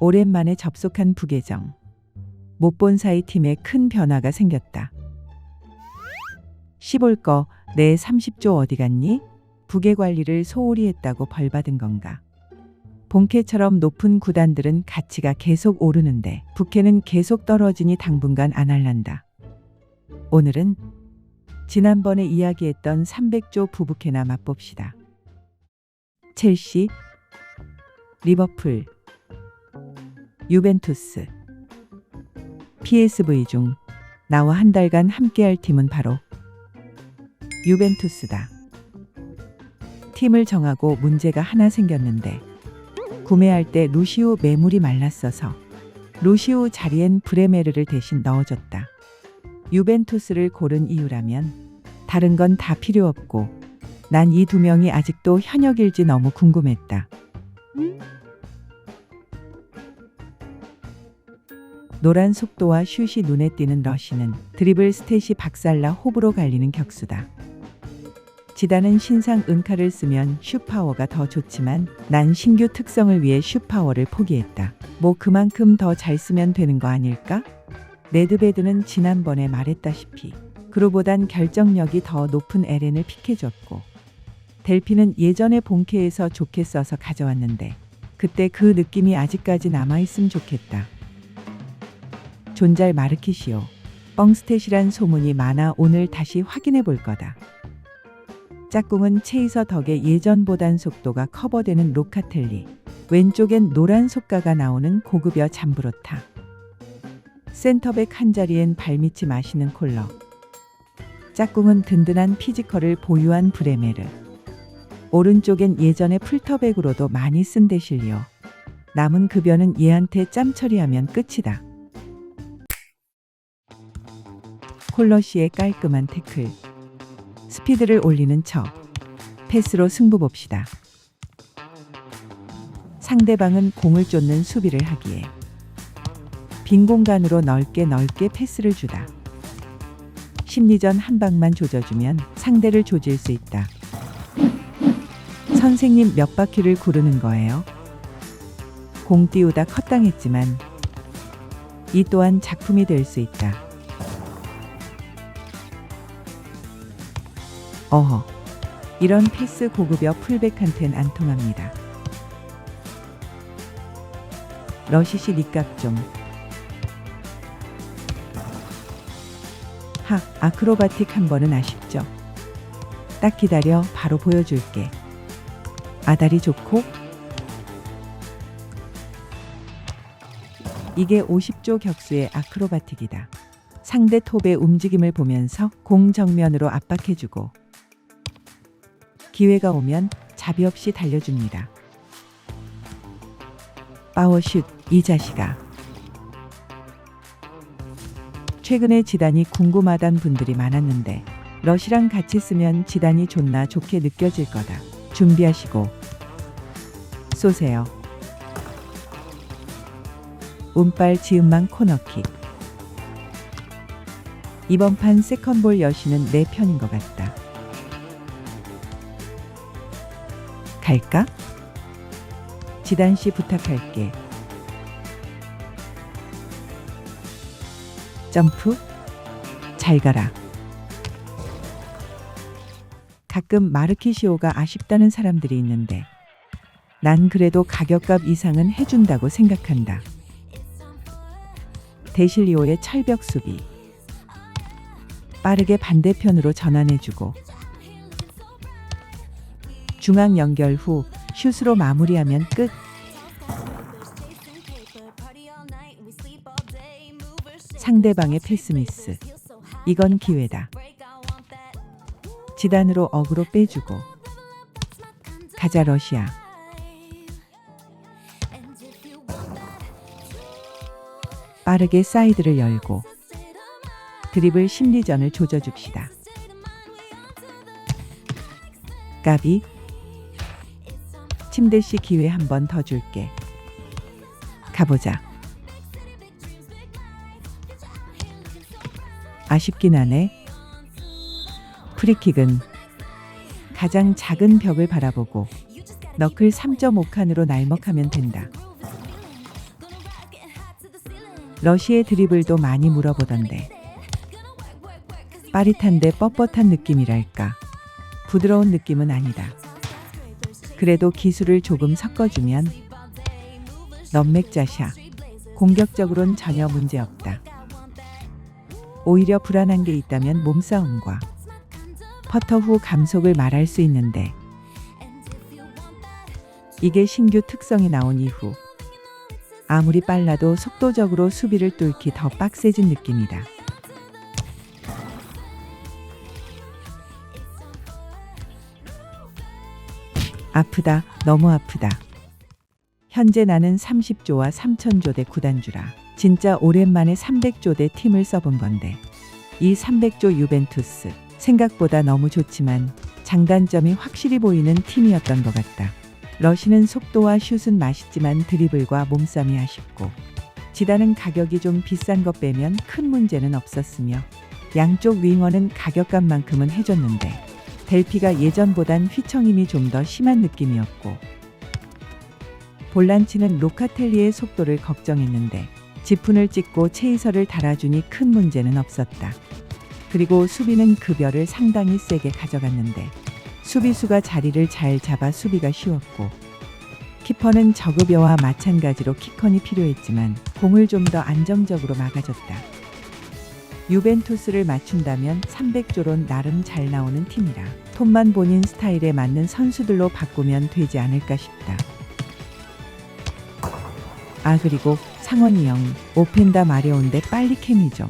오랜만에 접속한 부계정. 못 본 사이 팀에 큰 변화가 생겼다. 시볼 거, 내 30조 어디 갔니? 부계 관리를 소홀히 했다고 벌 받은 건가? 본캐처럼 높은 구단들은 가치가 계속 오르는데 부캐는 계속 떨어지니 당분간 안 할란다. 오늘은 지난번에 이야기했던 300조 부부캐나 맛봅시다. 첼시, 리버풀, 유벤투스, PSV 중 나와 한 달간 함께할 팀은 바로 유벤투스다. 팀을 정하고 문제가 하나 생겼는데 구매할 때 루시우 매물이 말랐어서 루시우 자리엔 브레메르를 대신 넣어줬다. 유벤투스를 고른 이유라면 다른 건 다 필요 없고 난 이 두 명이 아직도 현역일지 너무 궁금했다. 노란 속도와 슛이 눈에 띄는 러시는 드리블 스탯이 박살나 호불호 갈리는 격수다. 지단은 신상 은카를 쓰면 슛파워가 더 좋지만 난 신규 특성을 위해 슛파워를 포기했다. 뭐 그만큼 더 잘 쓰면 되는 거 아닐까? 네드베드는 지난번에 말했다시피 그로보단 결정력이 더 높은 에렌을 픽해줬고 델피는 예전에 본캐에서 좋게 써서 가져왔는데 그때 그 느낌이 아직까지 남아있음 좋겠다. 존잘 마르키시오. 뻥스탯이란 소문이 많아 오늘 다시 확인해 볼 거다. 짝꿍은 체이서 덕에 예전보단 속도가 커버되는 로카텔리. 왼쪽엔 노란 속가가 나오는 고급여 잠브로타. 센터백 한 자리엔 발밑이 마시는 콜러. 짝꿍은 든든한 피지컬을 보유한 브레메르. 오른쪽엔 예전에 풀터백으로도 많이 쓴 데실리오. 남은 급여는 얘한테 짬 처리하면 끝이다. 콜러시의 깔끔한 태클. 스피드를 올리는 척. 패스로 승부 봅시다. 상대방은 공을 쫓는 수비를 하기에 빈 공간으로 넓게 넓게 패스를 주다. 심리전 한 방만 조져주면 상대를 조질 수 있다. 선생님 몇 바퀴를 구르는 거예요? 공 띄우다 컷당했지만 이 또한 작품이 될 수 있다. 어허. 이런 패스 고급여 풀백한텐 안 통합니다. 러시시 니값 좀. 하, 아크로바틱 한 번은 아쉽죠. 딱 기다려, 바로 보여줄게. 아다리 좋고, 이게 50조 격수의 아크로바틱이다. 상대 톱의 움직임을 보면서 공 정면으로 압박해주고, 기회가 오면 자비 없이 달려줍니다. 파워슛 이 자식아. 최근에 지단이 궁금하단 분들이 많았는데 러시랑 같이 쓰면 지단이 존나 좋게 느껴질 거다. 준비하시고 쏘세요. 운빨 지음만 코너킥. 이번 판 세컨볼 여신은 내 편인 것 같다. 갈까? 지단 씨 부탁할게. 점프? 잘 가라. 가끔 마르키시오가 아쉽다는 사람들이 있는데 난 그래도 가격값 이상은 해준다고 생각한다. 데실리오의 철벽 수비. 빠르게 반대편으로 전환해주고 중앙 연결 후 슛으로 마무리하면 끝. 상대방의 패스 미스. 이건 기회다. 지단으로 어그로 빼주고 가자 러시아. 빠르게 사이드를 열고 드리블 심리전을 조져줍시다. 까비 침대씨 기회 한 번 더 줄게. 가보자. 아쉽긴 하네. 프리킥은 가장 작은 벽을 바라보고 너클 3.5칸으로 날먹하면 된다. 러시의 드리블도 많이 물어보던데. 빠릿한데 뻣뻣한 느낌이랄까. 부드러운 느낌은 아니다. 그래도 기술을 조금 섞어주면 넘맥자샤. 공격적으론 전혀 문제 없다. 오히려 불안한 게 있다면 몸싸움과 퍼터 후 감속을 말할 수 있는데 이게 신규 특성이 나온 이후 아무리 빨라도 속도적으로 수비를 뚫기 더 빡세진 느낌이다. 아프다, 너무 아프다. 현재 나는 30조와 3000조 대 구단주라. 진짜 오랜만에 300조 대 팀을 써본 건데. 이 300조 유벤투스. 생각보다 너무 좋지만 장단점이 확실히 보이는 팀이었던 것 같다. 러시는 속도와 슛은 맛있지만 드리블과 몸싸움이 아쉽고 지단은 가격이 좀 비싼 것 빼면 큰 문제는 없었으며 양쪽 윙어는 가격감만큼은 해줬는데 델피가 예전보단 휘청임이 좀 더 심한 느낌이었고 볼란치는 로카텔리의 속도를 걱정했는데 지푼을 찍고 체이서를 달아주니 큰 문제는 없었다. 그리고 수비는 급여를 상당히 세게 가져갔는데 수비수가 자리를 잘 잡아 수비가 쉬웠고 키퍼는 저급여와 마찬가지로 키컨이 필요했지만 공을 좀 더 안정적으로 막아줬다. 유벤투스를 맞춘다면 300조론 나름 잘 나오는 팀이라 톤만 본인 스타일에 맞는 선수들로 바꾸면 되지 않을까 싶다. 아 그리고 상원이 형 오펜다 마려운데 빨리 케미 좀.